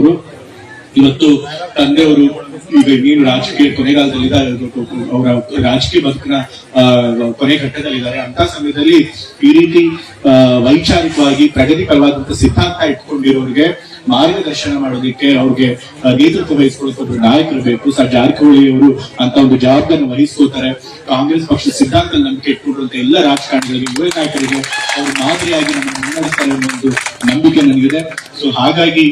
ಅವರು. ಇವತ್ತು ತಂದೆಯವರು ಈಗ ನೀನು ರಾಜಕೀಯ ಕೊನೆಗಾಲದಲ್ಲಿ ಅವರ ರಾಜಕೀಯ ಬದುಕಿನ ಕೊನೆ ಘಟ್ಟದಲ್ಲಿದ್ದಾರೆ. ಅಂತ ಸಮಯದಲ್ಲಿ ಈ ರೀತಿ ವೈಚಾರಿಕವಾಗಿ ಪ್ರಗತಿಪರವಾದಂತಹ ಸಿದ್ಧಾಂತ ಇಟ್ಕೊಂಡಿರೋರಿಗೆ ಮಾರ್ಗದರ್ಶನ ಮಾಡೋದಕ್ಕೆ ಅವ್ರಿಗೆ ನೇತೃತ್ವ ವಹಿಸ್ಕೊಳ್ಳೋಕೆ ನಾಯಕರು ಬೇಕು. ಸರ್, ಜಾರಕಿಹೊಳಿ ಅವರು ಅಂತ ಒಂದು ಜವಾಬ್ದಾರಿ ವಹಿಸ್ಕೋತಾರೆ ಕಾಂಗ್ರೆಸ್ ಪಕ್ಷದ ಸಿದ್ಧಾಂತ ನಂಬಿಕೆ ಇಟ್ಕೊಂಡಿರುವಂತಹ ಎಲ್ಲ ರಾಜಕಾರಣಿಗಳಿಗೆ, ಯುವ ನಾಯಕರಿಗೆ ಅವರು ಮಾದರಿಯಾಗಿ ನಮ್ಮ ಮುನ್ನಡೆಸ್ತಾರೆ ಅನ್ನೋ ಒಂದು ನಂಬಿಕೆ ನನಗಿದೆ. ಸೊ ಹಾಗಾಗಿ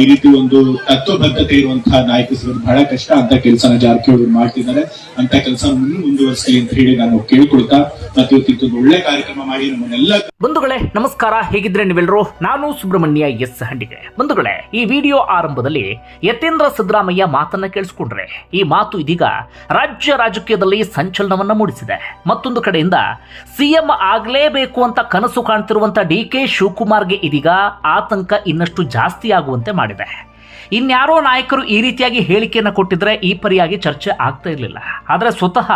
ಈ ರೀತಿ ಒಂದು ತತ್ವಬದ್ಧತೆ ಇರುವಂತಹ ನಾಯಕ ಸಿಗೋದು ಬಹಳ ಕಷ್ಟ ಅಂತ ಕೆಲಸನ ಜಾರಕಿಹೊಳಿ ಮಾಡ್ತಿದ್ದಾರೆ. ಅಂತ ಕೆಲಸ ಇನ್ನೂ ಮುಂದುವರಿಸಲಿ ಅಂತ ಹೇಳಿ ನಾನು ಕೇಳ್ಕೊಳ್ತಾ ಮತ್ತೆ ಇವತ್ತಿದ್ದು ಒಳ್ಳೆ ಕಾರ್ಯಕ್ರಮ ಮಾಡಿ ನಮ್ಮನ್ನೆಲ್ಲ ಬಂಧುಗಳೇ, ನಮಸ್ಕಾರ. ಹೇಗಿದ್ರೆ ನೀವೆಲ್ಲರೂ ನಾನು ಸುಬ್ರಹ್ಮಣ್ಯ ಎಸ್ ಹಂಡಿಗೆ. ಬಂಧುಗಳೇ, ಈ ವಿಡಿಯೋ ಆರಂಭದಲ್ಲಿ ಯತೇಂದ್ರ ಸಿದ್ದರಾಮಯ್ಯ ಮಾತನ್ನ ಕೇಳಿಸ್ಕೊಂಡ್ರೆ. ಈ ಮಾತು ಇದೀಗ ರಾಜ್ಯ ರಾಜಕೀಯದಲ್ಲಿ ಸಂಚಲನವನ್ನ ಮೂಡಿಸಿದೆ. ಮತ್ತೊಂದು ಕಡೆಯಿಂದ ಸಿಎಂ ಆಗ್ಲೇಬೇಕು ಅಂತ ಕನಸು ಕಾಣ್ತಿರುವಂಥ ಡಿ ಕೆ ಶಿವಕುಮಾರ್ಗೆ ಇದೀಗ ಆತಂಕ ಇನ್ನಷ್ಟು ಜಾಸ್ತಿ ಆಗುವಂತೆ ಮಾಡಿದೆ. ಇನ್ಯಾರೋ ನಾಯಕರು ಈ ರೀತಿಯಾಗಿ ಹೇಳಿಕೆಯನ್ನು ಕೊಟ್ಟಿದ್ರೆ ಈ ಪರಿಯಾಗಿ ಚರ್ಚೆ ಆಗ್ತಾ ಇರಲಿಲ್ಲ. ಆದರೆ ಸ್ವತಃ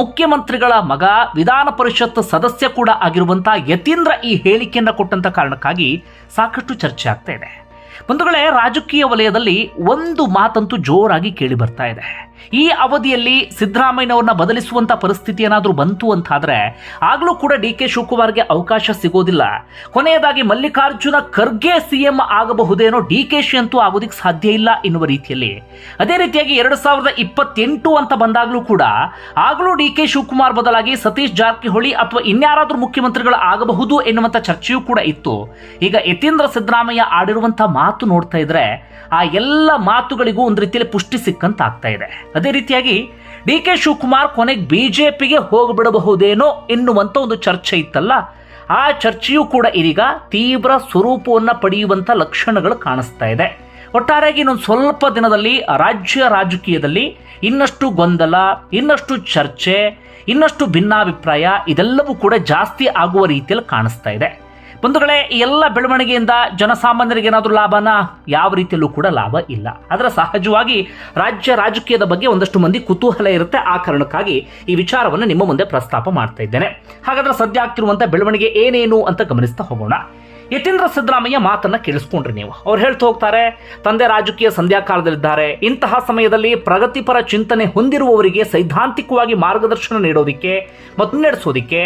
ಮುಖ್ಯಮಂತ್ರಿಗಳ ಮಗ, ವಿಧಾನ ಪರಿಷತ್ ಸದಸ್ಯ ಕೂಡ ಆಗಿರುವಂತಹ ಯತೀಂದ್ರ ಈ ಹೇಳಿಕೆಯನ್ನು ಕೊಟ್ಟಂತ ಕಾರಣಕ್ಕಾಗಿ ಸಾಕಷ್ಟು ಚರ್ಚೆ ಆಗ್ತಾ ಇದೆ. ಬಂಧುಗಳೇ, ರಾಜಕೀಯ ವಲಯದಲ್ಲಿ ಒಂದು ಮಾತಂತೂ ಜೋರಾಗಿ ಕೇಳಿ ಬರ್ತಾ ಇದೆ. ಈ ಅವಧಿಯಲ್ಲಿ ಸಿದ್ದರಾಮಯ್ಯನವ್ರನ್ನ ಬದಲಿಸುವಂಥ ಪರಿಸ್ಥಿತಿ ಏನಾದರೂ ಬಂತು ಅಂತಾದ್ರೆ, ಆಗಲೂ ಕೂಡ ಡಿ ಕೆ ಶಿವಕುಮಾರ್ಗೆ ಅವಕಾಶ ಸಿಗೋದಿಲ್ಲ. ಕೊನೆಯದಾಗಿ ಮಲ್ಲಿಕಾರ್ಜುನ ಖರ್ಗೆ ಸಿಎಂ ಆಗಬಹುದೇನೋ ಡಿ ಕೆ ಶಿ ಅಂತೂ ಆಗೋದಿಕ್ಕೆ ಸಾಧ್ಯ ಇಲ್ಲ ಎನ್ನುವ ರೀತಿಯಲ್ಲಿ. ಅದೇ ರೀತಿಯಾಗಿ ಎರಡು ಸಾವಿರದ ಇಪ್ಪತ್ತೆಂಟು ಅಂತ ಬಂದಾಗಲೂ ಕೂಡ, ಆಗಲೂ ಡಿ ಕೆ ಶಿವಕುಮಾರ್ ಬದಲಾಗಿ ಸತೀಶ್ ಜಾರಕಿಹೊಳಿ ಅಥವಾ ಇನ್ಯಾರಾದರೂ ಮುಖ್ಯಮಂತ್ರಿಗಳು ಆಗಬಹುದು ಎನ್ನುವಂಥ ಚರ್ಚೆಯೂ ಕೂಡ ಇತ್ತು. ಈಗ ಯತೀಂದ್ರ ಸಿದ್ದರಾಮಯ್ಯ ಆಡಿರುವಂತಹ ಮಾತು ನೋಡ್ತಾ ಇದ್ರೆ ಆ ಎಲ್ಲ ಮಾತುಗಳಿಗೂ ಒಂದು ರೀತಿಯಲ್ಲಿ ಪುಷ್ಟಿ ಸಿಕ್ಕಂತ ಆಗ್ತಾ ಇದೆ. ಅದೇ ರೀತಿಯಾಗಿ ಡಿ ಕೆ ಶಿವಕುಮಾರ್ ಕೊನೆಗೆ ಬಿಜೆಪಿಗೆ ಹೋಗ್ಬಿಡಬಹುದೇನೋ ಎನ್ನುವಂಥ ಒಂದು ಚರ್ಚೆ ಇತ್ತಲ್ಲ, ಆ ಚರ್ಚೆಯೂ ಕೂಡ ಇದೀಗ ತೀವ್ರ ಸ್ವರೂಪವನ್ನು ಪಡೆಯುವಂತ ಲಕ್ಷಣಗಳು ಕಾಣಿಸ್ತಾ ಇದೆ. ಒಟ್ಟಾರೆಯಾಗಿ ಇನ್ನೊಂದು ಸ್ವಲ್ಪ ದಿನದಲ್ಲಿ ರಾಜ್ಯ ರಾಜಕೀಯದಲ್ಲಿ ಇನ್ನಷ್ಟು ಗೊಂದಲ, ಇನ್ನಷ್ಟು ಚರ್ಚೆ, ಇನ್ನಷ್ಟು ಭಿನ್ನಾಭಿಪ್ರಾಯ ಇದೆಲ್ಲವೂ ಕೂಡ ಜಾಸ್ತಿ ಆಗುವ ರೀತಿಯಲ್ಲಿ ಕಾಣಿಸ್ತಾ ಇದೆ. ಬಂಧುಗಳೇ, ಈ ಎಲ್ಲ ಬೆಳವಣಿಗೆಯಿಂದ ಜನಸಾಮಾನ್ಯರಿಗೆ ಏನಾದರೂ ಲಾಭನ? ಯಾವ ರೀತಿಯಲ್ಲೂ ಕೂಡ ಲಾಭ ಇಲ್ಲ. ಆದರೆ ಸಹಜವಾಗಿ ರಾಜ್ಯ ರಾಜಕೀಯದ ಬಗ್ಗೆ ಒಂದಷ್ಟು ಮಂದಿ ಕುತೂಹಲ ಇರುತ್ತೆ. ಆ ಕಾರಣಕ್ಕಾಗಿ ಈ ವಿಚಾರವನ್ನು ನಿಮ್ಮ ಮುಂದೆ ಪ್ರಸ್ತಾಪ ಮಾಡ್ತಾ ಇದ್ದೇನೆ. ಹಾಗಾದ್ರೆ ಸದ್ಯ ಆಗ್ತಿರುವಂಥ ಬೆಳವಣಿಗೆ ಏನೇನು ಅಂತ ಗಮನಿಸ್ತಾ ಹೋಗೋಣ. ಯತೀಂದ್ರ ಸಿದ್ದರಾಮಯ್ಯ ಮಾತನ್ನ ಕೇಳಿಸ್ಕೊಂಡ್ರಿ ನೀವು. ಅವ್ರು ಹೇಳ್ತಾ ಹೋಗ್ತಾರೆ, ತಂದೆ ರಾಜಕೀಯ ಸಂಧ್ಯಾ ಕಾಲದಲ್ಲಿದ್ದಾರೆ ಇಂತಹ ಸಮಯದಲ್ಲಿ ಪ್ರಗತಿಪರ ಚಿಂತನೆ ಹೊಂದಿರುವವರಿಗೆ ಸೈದ್ಧಾಂತಿಕವಾಗಿ ಮಾರ್ಗದರ್ಶನ ನೀಡೋದಿಕ್ಕೆ ಮತ್ತು ನಡೆಸೋದಿಕ್ಕೆ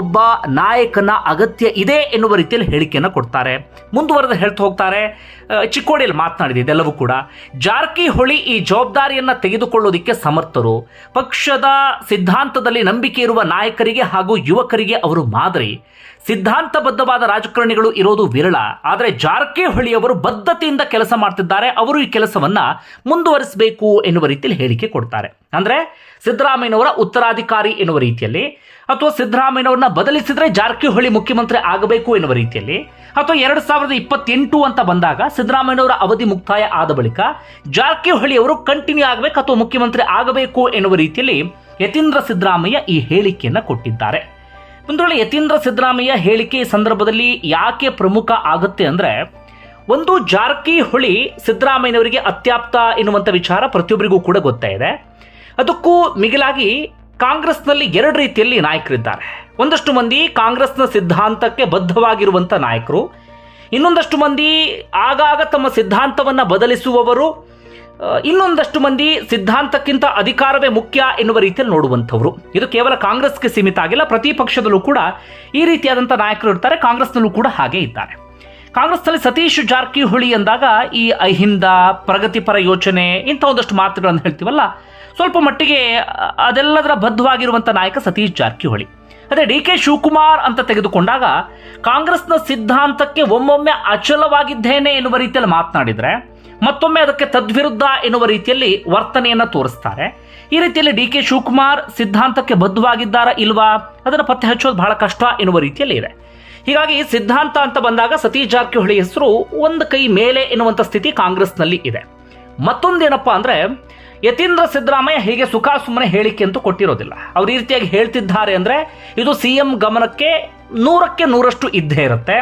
ಒಬ್ಬ ನಾಯಕನ ಅಗತ್ಯ ಇದೆ ಎನ್ನುವ ರೀತಿಯಲ್ಲಿ ಹೇಳಿಕೆಯನ್ನು ಕೊಡ್ತಾರೆ. ಮುಂದುವರೆದು ಹೇಳ್ತಾ ಹೋಗ್ತಾರೆ ಚಿಕ್ಕೋಡಿಯಲ್ಲಿ ಮಾತನಾಡಿದೆ ಇದೆಲ್ಲವೂ ಕೂಡ. ಜಾರಕಿಹೊಳಿ ಈ ಜವಾಬ್ದಾರಿಯನ್ನು ತೆಗೆದುಕೊಳ್ಳೋದಿಕ್ಕೆ ಸಮರ್ಥರು. ಪಕ್ಷದ ಸಿದ್ಧಾಂತದಲ್ಲಿ ನಂಬಿಕೆ ಇರುವ ನಾಯಕರಿಗೆ ಹಾಗೂ ಯುವಕರಿಗೆ ಅವರು ಮಾದರಿ. ಸಿದ್ಧಾಂತಬದ್ಧವಾದ ರಾಜಕಾರಣಿಗಳು ಇರೋದು ವಿರಳ. ಆದರೆ ಜಾರಕಿಹೊಳಿಯವರು ಬದ್ಧತೆಯಿಂದ ಕೆಲಸ ಮಾಡ್ತಿದ್ದಾರೆ. ಅವರು ಈ ಕೆಲಸವನ್ನ ಮುಂದುವರಿಸಬೇಕು ಎನ್ನುವ ರೀತಿಯಲ್ಲಿ ಹೇಳಿಕೆ ಕೊಡ್ತಾರೆ. ಅಂದ್ರೆ ಸಿದ್ದರಾಮಯ್ಯನವರ ಉತ್ತರಾಧಿಕಾರಿ ಎನ್ನುವ ರೀತಿಯಲ್ಲಿ, ಅಥವಾ ಸಿದ್ದರಾಮಯ್ಯನವ್ರನ್ನ ಬದಲಿಸಿದ್ರೆ ಜಾರಕಿಹೊಳಿ ಮುಖ್ಯಮಂತ್ರಿ ಆಗಬೇಕು ಎನ್ನುವ ರೀತಿಯಲ್ಲಿ, ಅಥವಾ ಎರಡು ಸಾವಿರದ ಇಪ್ಪತ್ತೆಂಟು ಅಂತ ಬಂದಾಗ ಸಿದ್ದರಾಮಯ್ಯನವರ ಅವಧಿ ಮುಕ್ತಾಯ ಆದ ಬಳಿಕ ಜಾರಕಿಹೊಳಿ ಅವರು ಕಂಟಿನ್ಯೂ ಆಗಬೇಕು ಅಥವಾ ಮುಖ್ಯಮಂತ್ರಿ ಆಗಬೇಕು ಎನ್ನುವ ರೀತಿಯಲ್ಲಿ ಯತೀಂದ್ರ ಸಿದ್ದರಾಮಯ್ಯ ಈ ಹೇಳಿಕೆಯನ್ನು ಕೊಟ್ಟಿದ್ದಾರೆ. ಒಂದು ವೇಳೆ ಯತೀಂದ್ರ ಸಿದ್ದರಾಮಯ್ಯ ಹೇಳಿಕೆ ಸಂದರ್ಭದಲ್ಲಿ ಯಾಕೆ ಪ್ರಮುಖ ಆಗುತ್ತೆ ಅಂದರೆ, ಒಂದು ಜಾರಕಿಹೊಳಿ ಸಿದ್ದರಾಮಯ್ಯನವರಿಗೆ ಅತ್ಯಾಪ್ತ ಎನ್ನುವಂಥ ವಿಚಾರ ಪ್ರತಿಯೊಬ್ಬರಿಗೂ ಕೂಡ ಗೊತ್ತಾ ಇದೆ. ಅದಕ್ಕೂ ಮಿಗಿಲಾಗಿ ಕಾಂಗ್ರೆಸ್ನಲ್ಲಿ ಎರಡು ರೀತಿಯಲ್ಲಿ ನಾಯಕರಿದ್ದಾರೆ. ಒಂದಷ್ಟು ಮಂದಿ ಕಾಂಗ್ರೆಸ್ನ ಸಿದ್ಧಾಂತಕ್ಕೆ ಬದ್ಧವಾಗಿರುವಂಥ ನಾಯಕರು, ಇನ್ನೊಂದಷ್ಟು ಮಂದಿ ಆಗಾಗ ತಮ್ಮ ಸಿದ್ಧಾಂತವನ್ನು ಬದಲಿಸುವವರು ಇನ್ನೊಂದಷ್ಟು ಮಂದಿ ಸಿದ್ಧಾಂತಕ್ಕಿಂತ ಅಧಿಕಾರವೇ ಮುಖ್ಯ ಎನ್ನುವ ರೀತಿಯಲ್ಲಿ ನೋಡುವಂಥವ್ರು. ಇದು ಕೇವಲ ಕಾಂಗ್ರೆಸ್ಗೆ ಸೀಮಿತ ಆಗಿಲ್ಲ, ಪ್ರತಿ ಪಕ್ಷದಲ್ಲೂ ಕೂಡ ಈ ರೀತಿಯಾದಂಥ ನಾಯಕರು ಇರ್ತಾರೆ, ಕಾಂಗ್ರೆಸ್ನಲ್ಲೂ ಕೂಡ ಹಾಗೆ ಇದ್ದಾರೆ. ಕಾಂಗ್ರೆಸ್ನಲ್ಲಿ ಸತೀಶ್ ಜಾರಕಿಹೊಳಿ ಅಂದಾಗ ಈ ಅಹಿಂದ, ಪ್ರಗತಿಪರ ಯೋಚನೆ ಇಂಥ ಒಂದಷ್ಟು ಮಾತುಗಳನ್ನು ಹೇಳ್ತೀವಲ್ಲ, ಸ್ವಲ್ಪ ಮಟ್ಟಿಗೆ ಅದೆಲ್ಲದರ ಬದ್ಧವಾಗಿರುವಂಥ ನಾಯಕ ಸತೀಶ್ ಜಾರಕಿಹೊಳಿ. ಅದೇ ಡಿ ಕೆ ಶಿವಕುಮಾರ್ ಅಂತ ತೆಗೆದುಕೊಂಡಾಗ ಕಾಂಗ್ರೆಸ್ನ ಸಿದ್ಧಾಂತಕ್ಕೆ ಒಮ್ಮೊಮ್ಮೆ ಅಚಲವಾಗಿದ್ದೇನೆ ಎನ್ನುವ ರೀತಿಯಲ್ಲಿ ಮಾತನಾಡಿದ್ರೆ ಮತ್ತೊಮ್ಮೆ ಅದಕ್ಕೆ ತದ್ವಿರುದ್ಧ ಎನ್ನುವ ರೀತಿಯಲ್ಲಿ ವರ್ತನೆಯನ್ನು ತೋರಿಸ್ತಾರೆ. ಈ ರೀತಿಯಲ್ಲಿ ಡಿ ಕೆ ಶಿವಕುಮಾರ್ ಸಿದ್ಧಾಂತಕ್ಕೆ ಬದ್ಧವಾಗಿದ್ದಾರಾ ಇಲ್ವಾ? ಅದನ್ನು ಪತ್ತೆ ಹಚ್ಚೋದು ಬಹಳ ಕಷ್ಟ ಎನ್ನುವ ರೀತಿಯಲ್ಲಿ ಇದೆ. ಹೀಗಾಗಿ ಸಿದ್ಧಾಂತ ಅಂತ ಬಂದಾಗ ಸತೀಶ್ ಜಾರಕಿಹೊಳಿ ಹೆಸರು ಒಂದು ಕೈ ಮೇಲೆ ಎನ್ನುವಂಥ ಸ್ಥಿತಿ ಕಾಂಗ್ರೆಸ್ನಲ್ಲಿ ಇದೆ. ಮತ್ತೊಂದೇನಪ್ಪ ಅಂದರೆ, ಯತೀಂದ್ರ ಸಿದ್ದರಾಮಯ್ಯ ಹೀಗೆ ಸುಖ ಸುಮ್ಮನೆ ಹೇಳಿಕೆ ಅಂತೂ ಕೊಟ್ಟಿರೋದಿಲ್ಲ. ಅವ್ರು ಈ ರೀತಿಯಾಗಿ ಹೇಳ್ತಿದ್ದಾರೆ ಅಂದರೆ ಇದು ಸಿ ಎಂ ಗಮನಕ್ಕೆ ನೂರಕ್ಕೆ ನೂರಷ್ಟು ಇದ್ದೇ ಇರುತ್ತೆ.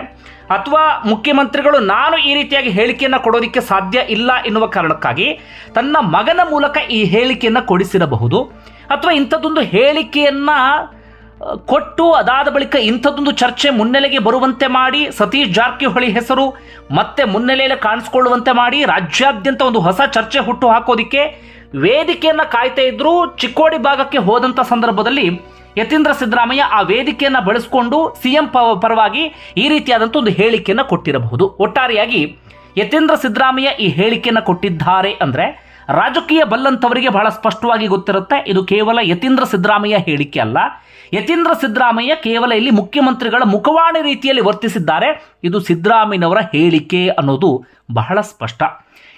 ಅಥವಾ ಮುಖ್ಯಮಂತ್ರಿಗಳು ನಾನು ಈ ರೀತಿಯಾಗಿ ಹೇಳಿಕೆಯನ್ನು ಕೊಡೋದಕ್ಕೆ ಸಾಧ್ಯ ಇಲ್ಲ ಎನ್ನುವ ಕಾರಣಕ್ಕಾಗಿ ತನ್ನ ಮಗನ ಮೂಲಕ ಈ ಹೇಳಿಕೆಯನ್ನು ಕೊಡಿಸಿರಬಹುದು. ಅಥವಾ ಇಂಥದ್ದೊಂದು ಹೇಳಿಕೆಯನ್ನು ಕೊಟ್ಟು ಅದಾದ ಬಳಿಕ ಇಂಥದ್ದೊಂದು ಚರ್ಚೆ ಮುನ್ನೆಲೆಗೆ ಬರುವಂತೆ ಮಾಡಿ, ಸತೀಶ್ ಜಾರಕಿಹೊಳಿ ಹೆಸರು ಮತ್ತೆ ಮುನ್ನೆಲೆಯಲ್ಲಿ ಕಾಣಿಸ್ಕೊಳ್ಳುವಂತೆ ಮಾಡಿ, ರಾಜ್ಯಾದ್ಯಂತ ಒಂದು ಹೊಸ ಚರ್ಚೆ ಹುಟ್ಟು ಹಾಕೋದಿಕ್ಕೆ ವೇದಿಕೆಯನ್ನ ಕಾಯ್ತಾ ಇದ್ರು ಚಿಕ್ಕೋಡಿ ಭಾಗಕ್ಕೆ ಹೋದಂತ ಸಂದರ್ಭದಲ್ಲಿ ಯತೀಂದ್ರ ಸಿದ್ದರಾಮಯ್ಯ ಆ ವೇದಿಕೆಯನ್ನ ಬಳಸಿಕೊಂಡು ಸಿಎಂ ಪರವಾಗಿ ಈ ರೀತಿಯಾದಂಥ ಒಂದು ಹೇಳಿಕೆಯನ್ನ ಕೊಟ್ಟಿರಬಹುದು. ಒಟ್ಟಾರೆಯಾಗಿ ಯತೀಂದ್ರ ಸಿದ್ದರಾಮಯ್ಯ ಈ ಹೇಳಿಕೆಯನ್ನ ಕೊಟ್ಟಿದ್ದಾರೆ ಅಂದ್ರೆ ರಾಜಕೀಯ ಬಲ್ಲಂಥವರಿಗೆ ಬಹಳ ಸ್ಪಷ್ಟವಾಗಿ ಗೊತ್ತಿರುತ್ತೆ. ಇದು ಕೇವಲ ಯತೀಂದ್ರ ಸಿದ್ದರಾಮಯ್ಯ ಹೇಳಿಕೆ ಅಲ್ಲ. ಯತೀಂದ್ರ ಸಿದ್ದರಾಮಯ್ಯ ಕೇವಲ ಇಲ್ಲಿ ಮುಖ್ಯಮಂತ್ರಿಗಳ ಮುಖವಾಣಿ ರೀತಿಯಲ್ಲಿ ವರ್ತಿಸಿದ್ದಾರೆ. ಇದು ಸಿದ್ದರಾಮಯ್ಯನವರ ಹೇಳಿಕೆ ಅನ್ನೋದು ಬಹಳ ಸ್ಪಷ್ಟ.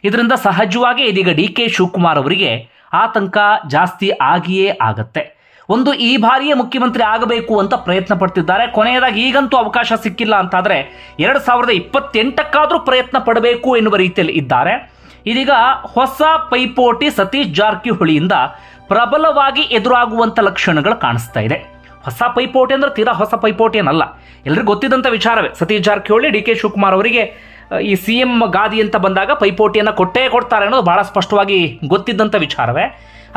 ಇದರಿಂದ ಸಹಜವಾಗಿ ಇದೀಗ ಡಿ ಕೆ ಶಿವಕುಮಾರ್ ಅವರಿಗೆ ಆತಂಕ ಜಾಸ್ತಿ ಆಗಿಯೇ ಆಗತ್ತೆ. ಒಂದು ಈ ಬಾರಿಯೇ ಮುಖ್ಯಮಂತ್ರಿ ಆಗಬೇಕು ಅಂತ ಪ್ರಯತ್ನ ಪಡ್ತಿದ್ದಾರೆ. ಕೊನೆಯದಾಗಿ ಈಗಂತೂ ಅವಕಾಶ ಸಿಕ್ಕಿಲ್ಲ ಅಂತಾದರೆ ಎರಡು ಸಾವಿರದ ಇಪ್ಪತ್ತೆಂಟಕ್ಕಾದರೂ ಪ್ರಯತ್ನ ಪಡಬೇಕು ಎನ್ನುವ ರೀತಿಯಲ್ಲಿ ಇದ್ದಾರೆ. ಇದೀಗ ಹೊಸ ಪೈಪೋಟಿ ಸತೀಶ್ ಜಾರಕಿಹೊಳಿಯಿಂದ ಪ್ರಬಲವಾಗಿ ಎದುರಾಗುವಂತ ಲಕ್ಷಣಗಳು ಕಾಣಿಸ್ತಾ ಇದೆ. ಹೊಸ ಪೈಪೋಟಿ ಅಂದ್ರೆ ತೀರಾ ಹೊಸ ಪೈಪೋಟಿ ಏನಲ್ಲ. ಎಲ್ರಿಗೂ ಗೊತ್ತಿದ್ದಂಥ ವಿಚಾರವೇ. ಸತೀಶ್ ಜಾರಕಿಹೊಳಿ, ಡಿ ಕೆ ಶಿವಕುಮಾರ್ ಅವರಿಗೆ ಈ ಸಿ ಎಂ ಗಾದಿ ಅಂತ ಬಂದಾಗ ಪೈಪೋಟಿಯನ್ನು ಕೊಟ್ಟೇ ಕೊಡ್ತಾರೆ ಅನ್ನೋದು ಬಹಳ ಸ್ಪಷ್ಟವಾಗಿ ಗೊತ್ತಿದ್ದಂಥ ವಿಚಾರವೇ.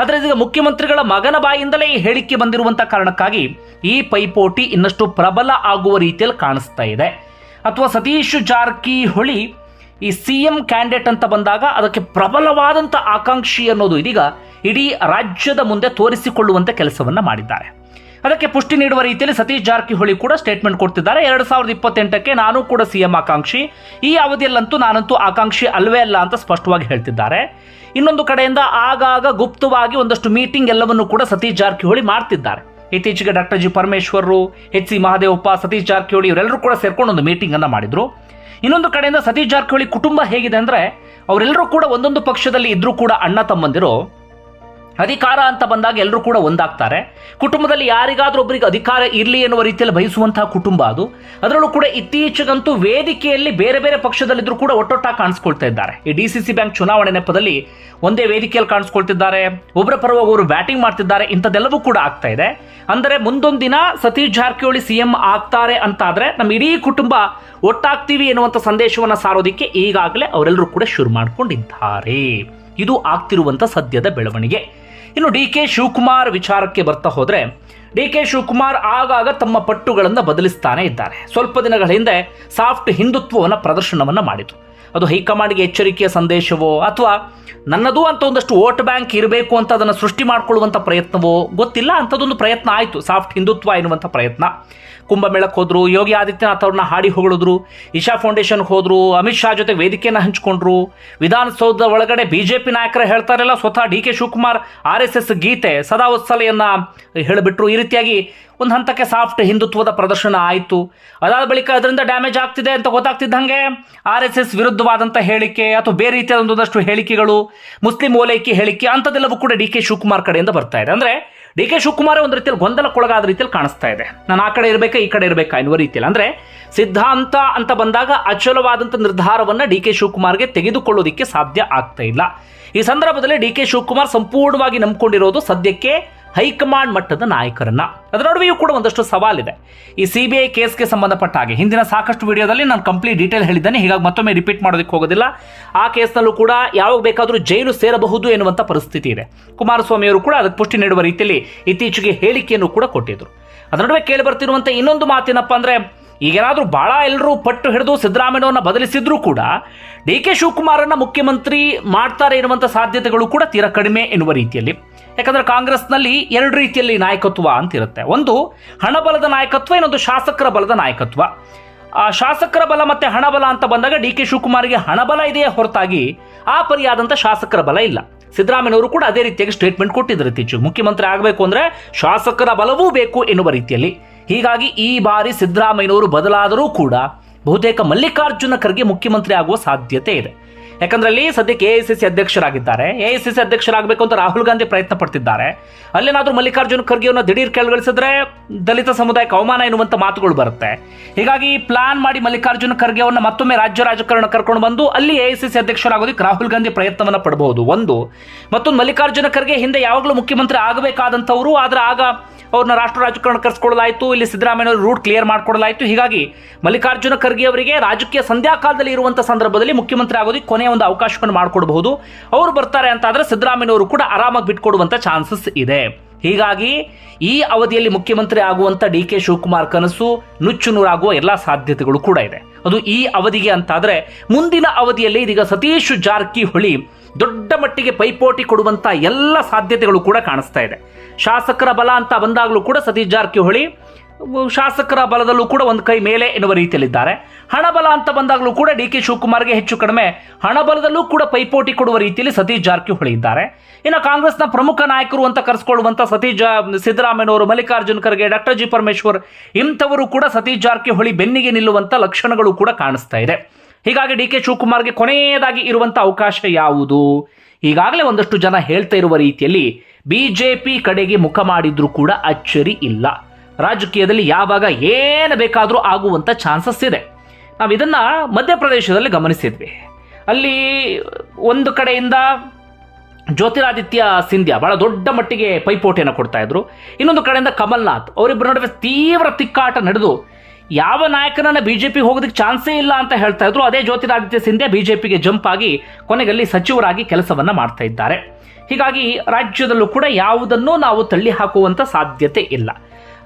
ಆದರೆ ಇದೀಗ ಮುಖ್ಯಮಂತ್ರಿಗಳ ಮಗನ ಬಾಯಿಂದಲೇ ಈ ಹೇಳಿಕೆ ಬಂದಿರುವಂಥ ಕಾರಣಕ್ಕಾಗಿ ಈ ಪೈಪೋಟಿ ಇನ್ನಷ್ಟು ಪ್ರಬಲ ಆಗುವ ರೀತಿಯಲ್ಲಿ ಕಾಣಿಸ್ತಾ ಇದೆ. ಅಥವಾ ಸತೀಶ್ ಜಾರಕಿಹೊಳಿ ಈ ಸಿ ಎಂ ಕ್ಯಾಂಡಿಡೇಟ್ ಅಂತ ಬಂದಾಗ ಅದಕ್ಕೆ ಪ್ರಬಲವಾದಂಥ ಆಕಾಂಕ್ಷಿ ಅನ್ನೋದು ಇದೀಗ ಇಡೀ ರಾಜ್ಯದ ಮುಂದೆ ತೋರಿಸಿಕೊಳ್ಳುವಂತೆ ಕೆಲಸವನ್ನು ಮಾಡಿದ್ದಾರೆ. ಅದಕ್ಕೆ ಪುಷ್ಟಿ ನೀಡುವ ರೀತಿಯಲ್ಲಿ ಸತೀಶ್ ಜಾರಕಿಹೊಳಿ ಕೂಡ ಸ್ಟೇಟ್ಮೆಂಟ್ ಕೊಡ್ತಿದ್ದಾರೆ. ಎರಡು ಸಾವಿರದ ಇಪ್ಪತ್ತೆಂಟಕ್ಕೆ ನಾನು ಕೂಡ ಸಿ ಎಂ ಆಕಾಂಕ್ಷಿ. ಈ ಅವಧಿಯಲ್ಲಂತೂ ನಾನಂತೂ ಆಕಾಂಕ್ಷಿ ಅಲ್ವೇ ಅಲ್ಲ ಅಂತ ಸ್ಪಷ್ಟವಾಗಿ ಹೇಳ್ತಿದ್ದಾರೆ. ಇನ್ನೊಂದು ಕಡೆಯಿಂದ ಆಗಾಗ ಗುಪ್ತವಾಗಿ ಒಂದಷ್ಟು ಮೀಟಿಂಗ್ ಎಲ್ಲವನ್ನು ಕೂಡ ಸತೀಶ್ ಜಾರಕಿಹೊಳಿ ಮಾಡ್ತಿದ್ದಾರೆ. ಇತ್ತೀಚೆಗೆ ಡಾಕ್ಟರ್ ಜಿ ಪರಮೇಶ್ವರರು, ಎಚ್ ಸಿ ಮಹಾದೇವಪ್ಪ, ಸತೀಶ್ ಜಾರಕಿಹೊಳಿ ಇವರೆಲ್ಲರೂ ಕೂಡ ಸೇರ್ಕೊಂಡು ಒಂದು ಮೀಟಿಂಗನ್ನು ಮಾಡಿದರು ಮಾಡಿದ್ರು. ಇನ್ನೊಂದು ಕಡೆಯಿಂದ ಸತೀಶ್ ಜಾರಕಿಹೊಳಿ ಕುಟುಂಬ ಹೇಗಿದೆ ಅಂದರೆ ಅವರೆಲ್ಲರೂ ಕೂಡ ಒಂದೊಂದು ಪಕ್ಷದಲ್ಲಿ ಇದ್ರೂ ಕೂಡ ಅಣ್ಣ ತಮ್ಮಂದಿರು ಅಧಿಕಾರ ಅಂತ ಬಂದಾಗ ಎಲ್ಲರೂ ಕೂಡ ಒಂದಾಗ್ತಾರೆ. ಕುಟುಂಬದಲ್ಲಿ ಯಾರಿಗಾದ್ರೂ ಒಬ್ಬರಿಗೆ ಅಧಿಕಾರ ಇರಲಿ ಎನ್ನುವ ರೀತಿಯಲ್ಲಿ ಬಯಸುವಂತಹ ಕುಟುಂಬ ಅದು. ಅದರಲ್ಲೂ ಕೂಡ ಇತ್ತೀಚೆಗಂತೂ ವೇದಿಕೆಯಲ್ಲಿ ಬೇರೆ ಬೇರೆ ಪಕ್ಷದಲ್ಲಿದ್ದರೂ ಕೂಡ ಒಟ್ಟೊಟ್ಟಾಗಿ ಕಾಣಿಸ್ಕೊಳ್ತಾ ಇದ್ದಾರೆ. ಈ ಡಿ ಸಿ ಸಿ ಬ್ಯಾಂಕ್ ಚುನಾವಣೆ ನೆಪದಲ್ಲಿ ಒಂದೇ ವೇದಿಕೆಯಲ್ಲಿ ಕಾಣಿಸ್ಕೊಳ್ತಿದ್ದಾರೆ. ಒಬ್ಬರ ಪರವಾಗಿ ಅವರು ಬ್ಯಾಟಿಂಗ್ ಮಾಡ್ತಿದ್ದಾರೆ. ಇಂಥದ್ದೆಲ್ಲವೂ ಕೂಡ ಆಗ್ತಾ ಇದೆ. ಅಂದರೆ ಮುಂದೊಂದು ದಿನ ಸತೀಶ್ ಜಾರಕಿಹೊಳಿ ಸಿಎಂ ಆಗ್ತಾರೆ ಅಂತಾದ್ರೆ ನಮ್ಮ ಇಡೀ ಕುಟುಂಬ ಒಟ್ಟಾಗ್ತೀವಿ ಎನ್ನುವಂಥ ಸಂದೇಶವನ್ನು ಸಾರೋದಿಕ್ಕೆ ಈಗಾಗಲೇ ಅವರೆಲ್ಲರೂ ಕೂಡ ಶುರು ಮಾಡ್ಕೊಂಡಿದ್ದಾರೆ. ಇದು ಆಗ್ತಿರುವಂಥ ಸದ್ಯದ ಬೆಳವಣಿಗೆ. ಇನ್ನು ಡಿ ಕೆ ಶಿವಕುಮಾರ್ ವಿಚಾರಕ್ಕೆ ಬರ್ತಾ ಹೋದರೆ, ಡಿ ಕೆ ಶಿವಕುಮಾರ್ ಆಗಾಗ ತಮ್ಮ ಪಟ್ಟುಗಳನ್ನು ಬದಲಿಸ್ತಾನೆ ಇದ್ದಾರೆ. ಸ್ವಲ್ಪ ದಿನಗಳ ಹಿಂದೆ ಸಾಫ್ಟ್ ಹಿಂದುತ್ವವನ್ನು ಪ್ರದರ್ಶನವನ್ನು ಮಾಡಿತು ಅದು ಹೈಕಮಾಂಡ್ಗೆ ಎಚ್ಚರಿಕೆಯ ಸಂದೇಶವೋ ಅಥವಾ ನನ್ನದು ಅಂತ ಒಂದಷ್ಟು ವೋಟ್ ಬ್ಯಾಂಕ್ ಇರಬೇಕು ಅಂತ ಅದನ್ನು ಸೃಷ್ಟಿ ಮಾಡಿಕೊಳ್ಳುವಂಥ ಪ್ರಯತ್ನವೋ? ಗೊತ್ತಿಲ್ಲ. ಅಂಥದ್ದೊಂದು ಪ್ರಯತ್ನ ಆಯಿತು. ಸಾಫ್ಟ್ ಹಿಂದುತ್ವ ಎನ್ನುವಂಥ ಪ್ರಯತ್ನ. ಕುಂಭಮೇಳಕ್ಕೆ ಹೋದರು, ಯೋಗಿ ಆದಿತ್ಯನಾಥ್ ಅವ್ರನ್ನ ಹಾಡಿ ಹೊಗಳಿದ್ರು, ಇಶಾ ಫೌಂಡೇಶನ್ಗೆ ಹೋದರು, ಅಮಿತ್ ಶಾ ಜೊತೆ ವೇದಿಕೆಯನ್ನು ಹಂಚಿಕೊಂಡ್ರು. ವಿಧಾನಸೌಧದ ಒಳಗಡೆ ಬಿ ಜೆ ಪಿ ನಾಯಕರು ಹೇಳ್ತಾರಲ್ಲ, ಸ್ವತಃ D K Shivakumar R S S ಗೀತೆ ಸದಾ ಉತ್ಸಲೆಯನ್ನು ಹೇಳಿಬಿಟ್ರು. ಈ ರೀತಿಯಾಗಿ ಒಂದು ಹಂತಕ್ಕೆ ಸಾಫ್ಟ್ ಹಿಂದುತ್ವದ ಪ್ರದರ್ಶನ ಆಯಿತು. ಅದಾದ ಬಳಿಕ ಅದರಿಂದ ಡ್ಯಾಮೇಜ್ ಆಗ್ತಿದೆ ಅಂತ ಗೊತ್ತಾಗ್ತಿದ್ದಂಗೆ ಆರ್ ಎಸ್ ಎಸ್ ವಿರುದ್ಧವಾದಂಥ ಹೇಳಿಕೆ ಅಥವಾ ಬೇರೆ ರೀತಿಯಾದ ಒಂದೊಂದಷ್ಟು ಹೇಳಿಕೆಗಳು, ಮುಸ್ಲಿಂ ಓಲೈಕೆ ಹೇಳಿಕೆ ಅಂಥದ್ದೆಲ್ಲವೂ ಕೂಡ ಡಿ ಕೆ ಶಿವಕುಮಾರ್ ಕಡೆಯಿಂದ ಬರ್ತಾ ಇದೆ. ಅಂದರೆ ಡಿ ಕೆ ಶಿವಕುಮಾರ್ ಒಂದು ರೀತಿಯಲ್ಲಿ ಗೊಂದಲಕ್ಕೊಳಗಾದ ರೀತಿಯಲ್ಲಿ ಕಾಣಿಸ್ತಾ ಇದೆ. ನಾನು ಆ ಕಡೆ ಇರಬೇಕಾ, ಈ ಕಡೆ ಇರಬೇಕಾ ಎನ್ನುವ ರೀತಿಯಲ್ಲಿ. ಅಂದರೆ ಸಿದ್ಧಾಂತ ಅಂತ ಬಂದಾಗ ಅಚಲವಾದಂಥ ನಿರ್ಧಾರವನ್ನು ಡಿ ಕೆ ಶಿವಕುಮಾರ್ಗೆ ತೆಗೆದುಕೊಳ್ಳೋದಿಕ್ಕೆ ಸಾಧ್ಯ ಆಗ್ತಾ ಇಲ್ಲ. ಈ ಸಂದರ್ಭದಲ್ಲಿ ಡಿ ಕೆ ಶಿವಕುಮಾರ್ ಸಂಪೂರ್ಣವಾಗಿ ನಂಬಿಕೊಂಡಿರೋದು ಸದ್ಯಕ್ಕೆ ಹೈಕಮಾಂಡ್ ಮಟ್ಟದ ನಾಯಕರನ್ನ. ಅದರ ನಡುವೆಯೂ ಕೂಡ ಒಂದಷ್ಟು ಸವಾಲಿದೆ. ಈ ಸಿ ಬಿ ಐ ಕೇಸ್ಗೆ ಸಂಬಂಧಪಟ್ಟ ಹಾಗೆ. ಹಿಂದಿನ ಸಾಕಷ್ಟು ವಿಡಿಯೋದಲ್ಲಿ ನಾನು ಕಂಪ್ಲೀಟ್ ಡೀಟೇಲ್ ಹೇಳಿದ್ದೇನೆ. ಹೀಗಾಗಿ ಮತ್ತೊಮ್ಮೆ ರಿಪೀಟ್ ಮಾಡೋದಕ್ಕೆ ಹೋಗೋದಿಲ್ಲ. ಆ ಕೇಸ್ನಲ್ಲೂ ಕೂಡ ಯಾವಾಗ ಬೇಕಾದರೂ ಜೈಲು ಸೇರಬಹುದು ಎನ್ನುವಂಥ ಪರಿಸ್ಥಿತಿ ಇದೆ. ಕುಮಾರಸ್ವಾಮಿ ಅವರು ಕೂಡ ಅದಕ್ಕೆ ಪುಷ್ಟಿ ನೀಡುವ ರೀತಿಯಲ್ಲಿ ಇತ್ತೀಚೆಗೆ ಹೇಳಿಕೆಯನ್ನು ಕೂಡ ಕೊಟ್ಟಿದ್ದರು ಅದರ ನಡುವೆ ಕೇಳಿ ಬರ್ತಿರುವಂಥ ಇನ್ನೊಂದು ಮಾತೇನಪ್ಪ ಅಂದರೆ ಈಗೇನಾದರೂ ಭಾಳ ಎಲ್ಲರೂ ಪಟ್ಟು ಹಿಡಿದು ಸಿದ್ದರಾಮಯ್ಯವನ್ನು ಬದಲಿಸಿದ್ರೂ ಕೂಡ ಡಿ ಕೆ ಶಿವಕುಮಾರನ್ನ ಮುಖ್ಯಮಂತ್ರಿ ಮಾಡ್ತಾರೆ ಎನ್ನುವಂಥ ಸಾಧ್ಯತೆಗಳು ಕೂಡ ತೀರಾ ಕಡಿಮೆ ಎನ್ನುವ ರೀತಿಯಲ್ಲಿ. ಯಾಕಂದ್ರೆ ಕಾಂಗ್ರೆಸ್ನಲ್ಲಿ ಎರಡು ರೀತಿಯಲ್ಲಿ ನಾಯಕತ್ವ ಅಂತಿರುತ್ತೆ. ಒಂದು ಹಣಬಲದ ನಾಯಕತ್ವ, ಇನ್ನೊಂದು ಶಾಸಕರ ಬಲದ ನಾಯಕತ್ವ. ಆ ಶಾಸಕರ ಬಲ ಮತ್ತೆ ಹಣಬಲ ಅಂತ ಬಂದಾಗ ಡಿ ಕೆ ಶಿವಕುಮಾರ್ಗೆ ಹಣಬಲ ಇದೆಯೇ ಹೊರತಾಗಿ ಆ ಪರಿಯಾದಂಥ ಶಾಸಕರ ಬಲ ಇಲ್ಲ. ಸಿದ್ದರಾಮಯ್ಯನವರು ಕೂಡ ಅದೇ ರೀತಿಯಾಗಿ ಸ್ಟೇಟ್ಮೆಂಟ್ ಕೊಟ್ಟಿದ್ರು ಇತ್ತೀಚೆಗೆ. ಮುಖ್ಯಮಂತ್ರಿ ಆಗಬೇಕು ಅಂದರೆ ಶಾಸಕರ ಬಲವೂ ಬೇಕು ಎನ್ನುವ ರೀತಿಯಲ್ಲಿ. ಹೀಗಾಗಿ ಈ ಬಾರಿ ಸಿದ್ದರಾಮಯ್ಯನವರು ಬದಲಾದರೂ ಕೂಡ ಬಹುತೇಕ ಮಲ್ಲಿಕಾರ್ಜುನ ಖರ್ಗೆ ಮುಖ್ಯಮಂತ್ರಿ ಆಗುವ ಸಾಧ್ಯತೆ ಇದೆ. ಯಾಕಂದ್ರೆ ಅಲ್ಲಿ ಸದ್ಯಕ್ಕೆ ಎ ಸಿ ಅಧ್ಯಕ್ಷರಾಗಿದ್ದಾರೆ. ಎ ಸಿ ಅಧ್ಯಕ್ಷರಾಗಬೇಕು ಅಂತ ರಾಹುಲ್ ಗಾಂಧಿ ಪ್ರಯತ್ನ ಪಡ್ತಿದ್ದಾರೆ. ಅಲ್ಲೇನಾದ್ರೂ ಮಲ್ಲಿಕಾರ್ಜುನ ಖರ್ಗೆಯವನ್ನ ದಿಢೀರ್ ಕೆಳಗಿಳಿಸಿದ್ರೆ ದಲಿತ ಸಮುದಾಯಕ್ಕೆ ಅವಮಾನ ಎನ್ನುವಂತ ಮಾತುಗಳು ಬರುತ್ತೆ. ಹೀಗಾಗಿ ಪ್ಲಾನ್ ಮಾಡಿ ಮಲ್ಲಿಕಾರ್ಜುನ ಖರ್ಗೆ ಅವರನ್ನ ಮತ್ತೊಮ್ಮೆ ರಾಜ್ಯ ರಾಜಕಾರಣ ಕರ್ಕೊಂಡು ಬಂದು ಅಲ್ಲಿ ಎ ಸಿ ಅಧ್ಯಕ್ಷರಾಗೋದಕ್ಕೆ ರಾಹುಲ್ ಗಾಂಧಿ ಪ್ರಯತ್ನವನ್ನು ಪಡಬಹುದು ಒಂದು, ಮತ್ತೊಂದು ಮಲ್ಲಿಕಾರ್ಜುನ ಖರ್ಗೆ ಹಿಂದೆ ಯಾವಾಗಲೂ ಮುಖ್ಯಮಂತ್ರಿ ಆಗಬೇಕಾದಂಥವರು, ಆದ್ರೆ ಆಗ ಅವ್ರನ್ನ ರಾಷ್ಟ್ರ ರಾಜಕಾರಣ ಕರೆಸ್ಕೊಳ್ಳಲಾಯಿತು ಇಲ್ಲಿ ಸಿದ್ದರಾಮಯ್ಯ ರೂಟ್ ಕ್ಲಿಯರ್ ಮಾಡ್ಕೊಡಲಾಯಿತು. ಹೀಗಾಗಿ ಮಲ್ಲಿಕಾರ್ಜುನ ಖರ್ಗೆ ಅವರಿಗೆ ರಾಜಕೀಯ ಸಂಧ್ಯಾಕಾಲದಲ್ಲಿ ಇರುವಂಥ ಸಂದರ್ಭದಲ್ಲಿ ಮುಖ್ಯಮಂತ್ರಿ ಆಗೋದಕ್ಕೆ ಒಂದು ಅವಕಾಶವನ್ನು ಮಾಡಿಕೊಡಬಹುದು. ಅವರು ಬರ್ತಾರೆ ಅಂತ ಆದ್ರೆ ಸಿದ್ದರಾಮಯ್ಯನವರು ಕೂಡ ಆರಾಮಾಗಿ ಬಿಟ್ಕೊಡುವಂಥ ಚಾನ್ಸಸ್ ಇದೆ. ಹೀಗಾಗಿ ಈ ಅವಧಿಯಲ್ಲಿ ಮುಖ್ಯಮಂತ್ರಿ ಆಗುವಂತ ಡಿ ಕೆ ಶಿವಕುಮಾರ್ ಕನಸು ನುಚ್ಚು ನೂರಾಗುವ ಎಲ್ಲ ಸಾಧ್ಯತೆಗಳು ಕೂಡ ಇದೆ. ಅದು ಈ ಅವಧಿಗೆ ಅಂತಾದರೆ ಮುಂದಿನ ಅವಧಿಯಲ್ಲಿ ಇದೀಗ ಸತೀಶ್ ಜಾರಕಿಹೊಳಿ ದೊಡ್ಡ ಮಟ್ಟಿಗೆ ಪೈಪೋಟಿ ಕೊಡುವಂತ ಎಲ್ಲ ಸಾಧ್ಯತೆಗಳು ಕೂಡ ಕಾಣಿಸ್ತಾ ಇದೆ. ಶಾಸಕರ ಬಲ ಅಂತ ಬಂದಾಗಲೂ ಕೂಡ ಸತೀಶ್ ಜಾರಕಿಹೊಳಿ ಶಾಸಕರ ಬಲದಲ್ಲೂ ಕೂಡ ಒಂದು ಕೈ ಮೇಲೆ ಎನ್ನುವ ರೀತಿಯಲ್ಲಿದ್ದಾರೆ. ಹಣಬಲ ಅಂತ ಬಂದಾಗಲೂ ಕೂಡ ಡಿ ಕೆ ಶಿವಕುಮಾರ್ಗೆ ಹೆಚ್ಚು ಕಡಿಮೆ ಹಣಬಲದಲ್ಲೂ ಕೂಡ ಪೈಪೋಟಿ ಕೊಡುವ ರೀತಿಯಲ್ಲಿ ಸತೀಶ್ ಜಾರಕಿಹೊಳಿ ಇದ್ದಾರೆ. ಇನ್ನು ಕಾಂಗ್ರೆಸ್ನ ಪ್ರಮುಖ ನಾಯಕರು ಅಂತ ಕರೆಸ್ಕೊಳ್ಳುವಂಥ ಸತೀಶ್ ಜಾ ಸಿದ್ದರಾಮಯ್ಯನವರು ಮಲ್ಲಿಕಾರ್ಜುನ ಖರ್ಗೆ, ಡಾಕ್ಟರ್ ಜಿ ಪರಮೇಶ್ವರ್ ಇಂಥವರು ಕೂಡ ಸತೀಶ್ ಜಾರಕಿಹೊಳಿ ಬೆನ್ನಿಗೆ ನಿಲ್ಲುವಂಥ ಲಕ್ಷಣಗಳು ಕೂಡ ಕಾಣಿಸ್ತಾ ಇದೆ. ಹೀಗಾಗಿ ಡಿ ಕೆ ಶಿವಕುಮಾರ್ಗೆ ಕೊನೆಯದಾಗಿ ಇರುವಂಥ ಅವಕಾಶ ಯಾವುದು? ಈಗಾಗಲೇ ಒಂದಷ್ಟು ಜನ ಹೇಳ್ತಾ ಇರುವ ರೀತಿಯಲ್ಲಿ ಬಿಜೆಪಿ ಕಡೆಗೆ ಮುಖ ಮಾಡಿದ್ರೂ ಕೂಡ ಅಚ್ಚರಿ ಇಲ್ಲ. ರಾಜಕೀಯದಲ್ಲಿ ಯಾವಾಗ ಏನು ಬೇಕಾದರೂ ಆಗುವಂಥ ಚಾನ್ಸಸ್ ಇದೆ. ನಾವು ಇದನ್ನು ಮಧ್ಯಪ್ರದೇಶದಲ್ಲಿ ಗಮನಿಸಿದ್ವಿ. ಅಲ್ಲಿ ಒಂದು ಕಡೆಯಿಂದ ಜ್ಯೋತಿರಾದಿತ್ಯ ಸಿಂಧ್ಯಾ ಬಹಳ ದೊಡ್ಡ ಮಟ್ಟಿಗೆ ಪೈಪೋಟಿಯನ್ನು ಕೊಡ್ತಾ ಇದ್ರು. ಇನ್ನೊಂದು ಕಡೆಯಿಂದ ಕಮಲ್ನಾಥ್ ಅವರಿಬ್ಬರ ನಡುವೆ ತೀವ್ರ ತಿಕ್ಕಾಟ ನಡೆದು ಯಾವ ನಾಯಕನನ್ನ ಬಿಜೆಪಿ ಹೋಗೋದಕ್ಕೆ ಚಾನ್ಸೇ ಇಲ್ಲ ಅಂತ ಹೇಳ್ತಾ ಇದ್ರು. ಅದೇ ಜ್ಯೋತಿರಾದಿತ್ಯ ಸಿಂಧ್ಯಾ ಬಿಜೆಪಿಗೆ ಜಂಪ್ ಆಗಿ ಕೊನೆಗಲ್ಲಿ ಸಚಿವರಾಗಿ ಕೆಲಸವನ್ನ ಮಾಡ್ತಾ ಇದ್ದಾರೆ. ಹೀಗಾಗಿ ರಾಜ್ಯದಲ್ಲೂ ಕೂಡ ಯಾವುದನ್ನೂ ನಾವು ತಳ್ಳಿ ಹಾಕುವಂತ ಸಾಧ್ಯತೆ ಇಲ್ಲ.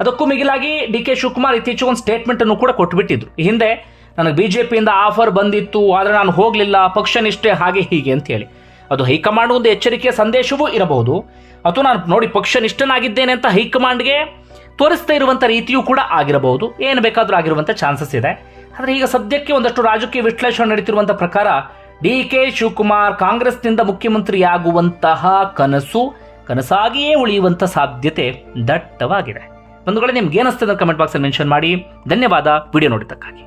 ಅದಕ್ಕೂ ಮಿಗಿಲಾಗಿ ಡಿ ಕೆ ಶಿವಕುಮಾರ್ ಇತ್ತೀಚೆಗೆ ಒಂದು ಸ್ಟೇಟ್ಮೆಂಟ್ ಅನ್ನು ಕೂಡ ಕೊಟ್ಟುಬಿಟ್ಟಿದ್ರು ಈ ಹಿಂದೆ ನನಗೆ ಬಿಜೆಪಿಯಿಂದ ಆಫರ್ ಬಂದಿತ್ತು, ಆದರೆ ನಾನು ಹೋಗಲಿಲ್ಲ, ಪಕ್ಷ ನಿಷ್ಠೆ ಹಾಗೆ ಹೀಗೆ ಅಂತ ಹೇಳಿ. ಅದು ಹೈಕಮಾಂಡ್ ಒಂದು ಎಚ್ಚರಿಕೆಯ ಸಂದೇಶವೂ ಇರಬಹುದು. ಅಥವಾ ನಾನು ನೋಡಿ ಪಕ್ಷ ನಿಷ್ಠನಾಗಿದ್ದೇನೆ ಅಂತ ಹೈಕಮಾಂಡ್ಗೆ ತೋರಿಸ್ತಾ ಇರುವಂಥ ರೀತಿಯೂ ಕೂಡ ಆಗಿರಬಹುದು. ಏನು ಬೇಕಾದರೂ ಆಗಿರುವಂಥ ಚಾನ್ಸಸ್ ಇದೆ. ಆದರೆ ಈಗ ಸದ್ಯಕ್ಕೆ ಒಂದಷ್ಟು ರಾಜಕೀಯ ವಿಶ್ಲೇಷಣೆ ನಡೀತಿರುವಂಥ ಪ್ರಕಾರ ಡಿ ಕೆ ಶಿವಕುಮಾರ್ ಕಾಂಗ್ರೆಸ್ನಿಂದ ಮುಖ್ಯಮಂತ್ರಿಯಾಗುವಂತಹ ಕನಸು ಕನಸಾಗಿಯೇ ಉಳಿಯುವಂಥ ಸಾಧ್ಯತೆ ದಟ್ಟವಾಗಿದೆ. ಬಂಧುಗಳೇ ನಿಮ್ಗೆ ಏನಿಸ್ತದೆ ಕಮೆಂಟ್ ಬಾಕ್ಸಲ್ಲಿ ಮೆನ್ಷನ್ ಮಾಡಿ. ಧನ್ಯವಾದ. ವಿಡಿಯೋ ನೋಡಿದ್ದಕ್ಕಾಗಿ.